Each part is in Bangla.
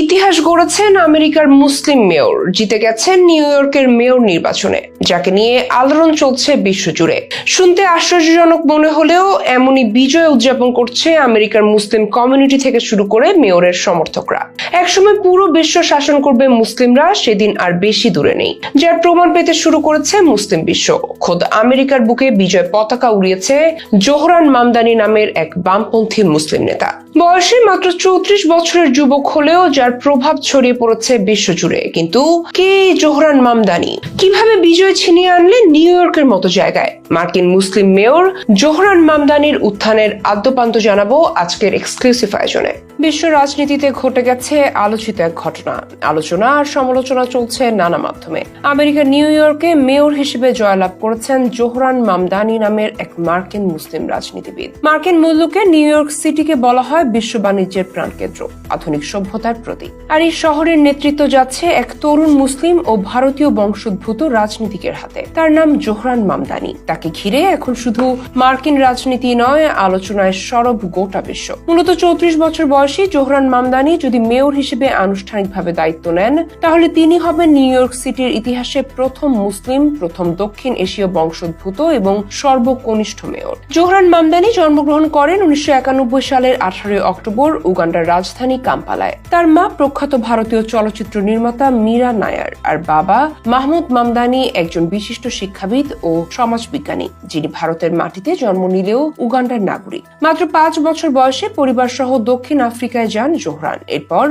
ইতিহাস গড়েছেন আমেরিকার মুসলিম মেয়র জিতে গেছেন নিউ ইয়র্কের মেয়র নির্বাচনে। যাকে নিয়ে আলোড়ন চলছে বিশ্বজুড়ে। শুনতে আশ্চর্যজনক মনে হলেও এমনই বিজয় উদযাপন করছে আমেরিকার মুসলিম কমিউনিটি থেকে শুরু করে মেয়রের সমর্থকরা। একসময় পুরো বিশ্ব শাসন করবে মুসলিমরা, সেদিন আর বেশি দূরে নেই। যার প্রমাণ পেতে শুরু করেছে মুসলিম বিশ্ব। খোদ আমেরিকার বুকে বিজয় পতাকা উড়িয়েছে জোহরান মামদানি নামের এক বামপন্থী মুসলিম নেতা। বয়সে মাত্র চৌত্রিশ বছরের যুবক হলেও যার প্রভাব ছড়িয়ে পড়েছে বিশ্বজুড়ে। কিন্তু কে জোহরান মামদানি? কীভাবে বিজয় ছিনিয়ে আনলে নিউ ইয়র্কের মতো জায়গায়? মার্কিন মুসলিম মেয়র জোহরান মামদানির উত্থানের আদ্যপান্ত জানাব আজকের এক্সক্লুসিভ আয়োজনে। বিশ্ব রাজনীতিতে ঘটে গেছে আলোচিত এক ঘটনা। আলোচনা আর সমালোচনা চলছে নানা মাধ্যমে। আমেরিকার নিউ ইয়র্কে মেয়র হিসেবে জয়লাভ করেছেন জোহরান মামদানি নামের এক মার্কিন মুসলিম রাজনীতিবিদ। মার্কিন মূল্যকে নিউ ইয়র্ক সিটিকে বলা হয় বিশ্ব বাণিজ্যের প্রাণকেন্দ্র, আধুনিক সভ্যতার প্রতীক। আর এই শহরের নেতৃত্ব যাচ্ছে এক তরুণ মুসলিম ও ভারতীয় বংশোদ্ভূত রাজনীতিকের হাতে। তার নাম জোহরান মামদানি। তাকে ঘিরে এখন শুধু মার্কিন রাজনীতি নয়, আলোচনায় সরব গোটা বিশ্ব। মূলত চৌত্রিশ বছর বয়সী জোহরান মামদানি যদি মেয়র হিসেবে আনুষ্ঠানিকভাবে দায়িত্ব নেন, তাহলে তিনি হবেন নিউ ইয়র্ক সিটির ইতিহাসে প্রথম মুসলিম, প্রথম দক্ষিণ এশীয় বংশোদ্ভূত এবং সর্বকনিষ্ঠ মেয়র। জোহরান মামদানি জন্মগ্রহণ করেন উনিশশো একানব্বই সালের আঠারোই অক্টোবর উগান্ডার রাজধানী কাম্পালায়। তার মা প্রখ্যাত ভারতীয় চলচ্চিত্র নির্মাতা মীরা নায়ার আর বাবা মাহমুদ মামদানি একজন বিশিষ্ট শিক্ষাবিদ ও সমাজবিজ্ঞানী, যিনি ভারতের মাটিতে জন্ম নিলেও উগান্ডার নাগরিক। মাত্র পাঁচ বছর বয়সে পরিবার সহ দক্ষিণ আফ্রিকায় যান জোহরান। এরপর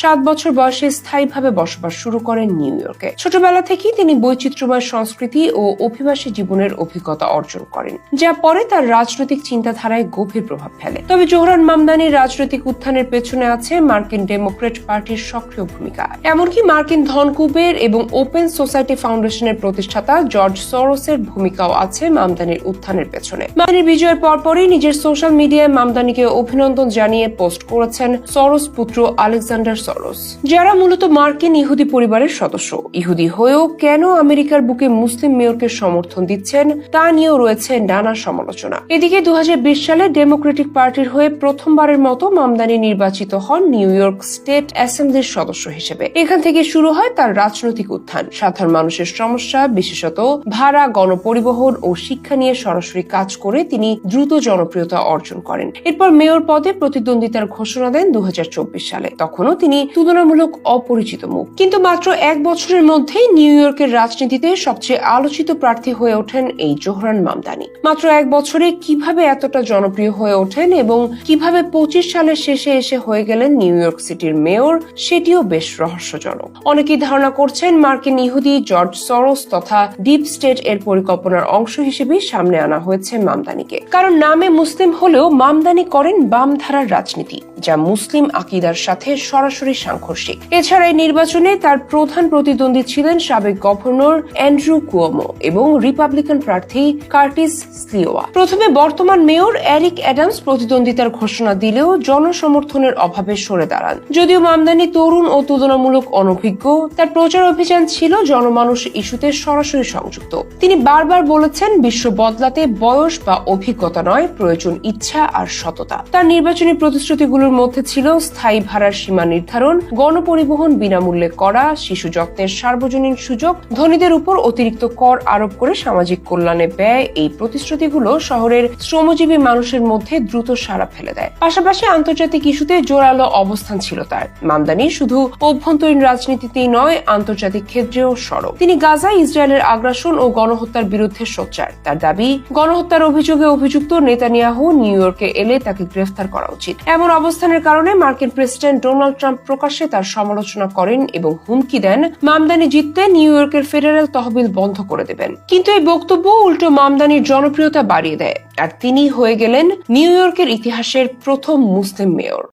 সাত বছর বয়সে স্থায়ীভাবে বসবাস শুরু করেন নিউ ইয়র্কে। ছোটবেলা থেকেই তিনি বৈচিত্র্যময় সংস্কৃতি ও অভিবাসী জীবনের অভিজ্ঞতা অর্জন করেন, যা পরে তার রাজনৈতিক চিন্তাধারায় গভীর প্রভাব ফেলে। তবে জোহরান মামদানির রাজনৈতিক উত্থানের পেছনে আছে মার্কিন ডেমোক্রেট পার্টির সক্রিয় ভূমিকা। এমনকি মার্কিন ধনকুবের এবং ওপেন সোসাইটি ফাউন্ডেশনের প্রতিষ্ঠাতা জর্জ সরোসের ভূমিকাও আছে মামদানির উত্থানের পেছনে। মামদানির বিজয়ের পরপরই নিজের সোশ্যাল মিডিয়ায় মামদানিকে অভিনন্দন জানিয়ে পোস্ট করেছেন সরোস পুত্র আলেকজান্ডার সরোস যারা মূলত মার্কিন ইহুদি পরিবারের সদস্য। ইহুদি হয়েও কেন আমেরিকার বুকে মুসলিম মেয়রকে সমর্থন দিচ্ছেন, তা নিয়েও রয়েছে নানা সমালোচনা। এদিকে দু হাজার বিশ সালে ডেমোক্রেটিক পার্টির হয়ে প্রথমবারের মতো মামদানি নির্বাচিত হন নিউ ইয়র্ক স্টেট অ্যাসেম্বলির সদস্য হিসেবে। এখান থেকে শুরু হয় তার রাজনৈতিক উত্থান। সাধারণ মানুষের সমস্যা, বিশেষত ভাড়া, গণপরিবহন ও শিক্ষা নিয়ে সরাসরি কাজ করে তিনি দ্রুত জনপ্রিয়তা অর্জন করেন। এরপর মেয়র পদে প্রতিদ্বন্দ্বিতার ঘোষণা দেন দু সালে। তখনও তিনি তুলনামূলক অপরিচিত মুখ। কিন্তু মাত্র এক বছরের মধ্যেই নিউ ইয়র্কের রাজনীতিতে সবচেয়ে আলোচিত প্রার্থী হয়ে ওঠেন এই জোহরান মামদানি। মাত্র এক বছরে কীভাবে এতটা জনপ্রিয় হয়ে ওঠেন এবং কীভাবে পঁচিশ সালের শেষে এসে হয়ে গেলেন নিউ ইয়র্ক সিটির মেয়র, সেটিও বেশ রহস্যজনক। অনেকেই ধারণা করছেন মার্কিন ইহুদি জর্জ সরোস তথা ডিপ স্টেট এর পরিকল্পনার অংশ হিসেবে সামনে আনা হয়েছে মামদানিকে। কারণ নামে মুসলিম হলেও মামদানি করেন বাম ধারার রাজনীতি যা মুসলিম আকিদার সাথে সরাসরি সাংঘর্ষিক। এছাড়া এই নির্বাচনে তার প্রধান প্রতিদ্বন্দ্বী ছিলেন সাবেক গভর্নর অ্যান্ড্রু কুয়োমো এবং রিপাবলিকান প্রার্থী কার্টিস স্লিওয়া। প্রথমে বর্তমান মেয়র এরিক অ্যাডামস প্রতিদ্বন্দ্বিতার ঘোষণা দিলেও জনসমর্থনের অভাবে সরে দাঁড়ান। যদিও মামদানি তরুণ ও তুলনামূলক অনভিজ্ঞ, তার প্রচার অভিযান ছিল জনমানুষ ইস্যুতে সরাসরি সংযুক্ত। তিনি বারবার বলেছেন, বিশ্ব বদলাতে বয়স বা অভিজ্ঞতা নয়, প্রয়োজন ইচ্ছা আর সততা। তার নির্বাচনী প্রতিশ্রুতিগুলোর মধ্যে ছিল স্থায়ী ভাড়ার সীমা নির্ধারণ, গণপরিবহন বিনামূল্যে করা, শিশু যত্নের সার্বজনীন সুযোগ, ধনীদের উপর অতিরিক্ত কর আরোপ করে সামাজিক কল্যাণে ব্যয়, এই প্রতিশ্রুতিগুলো শহরের শ্রমজীবী মানুষের মধ্যে দ্রুত সাড়া ফেলে দেয়। পাশাপাশি আন্তর্জাতিক ইস্যুতে জোরালো অবস্থান ছিল তার। মামদানি শুধু অভ্যন্তরীণ রাজনীতিতেই নয়, আন্তর্জাতিক ক্ষেত্রেও সরব। তিনি গাজায় ইসরায়েলের আগ্রাসন ও গণহত্যার বিরুদ্ধে সোচ্চার। তার দাবি, গণহত্যার অভিযোগে অভিযুক্ত নেতানিয়াহু নিউ ইয়র্কে এলে তাকে গ্রেফতার করা উচিত। এমন অবস্থানের কারণে মার্কিন প্রেসিডেন্ট ডোনাল্ড ট্রাম্প প্রকাশ্যে তার সমালোচনা করেন এবং হুমকি দেন মামদানি জিততে নিউ ইয়র্কের ফেডারেল তহবিল বন্ধ করে দেবেন। কিন্তু এই বক্তব্য উল্টো মামদানির জনপ্রিয়তা বাড়িয়ে দেয়। আর তিনি হয়ে গেলেন নিউ ইয়র্কের ইতিহাসের প্রথম মুসলিম মেয়র।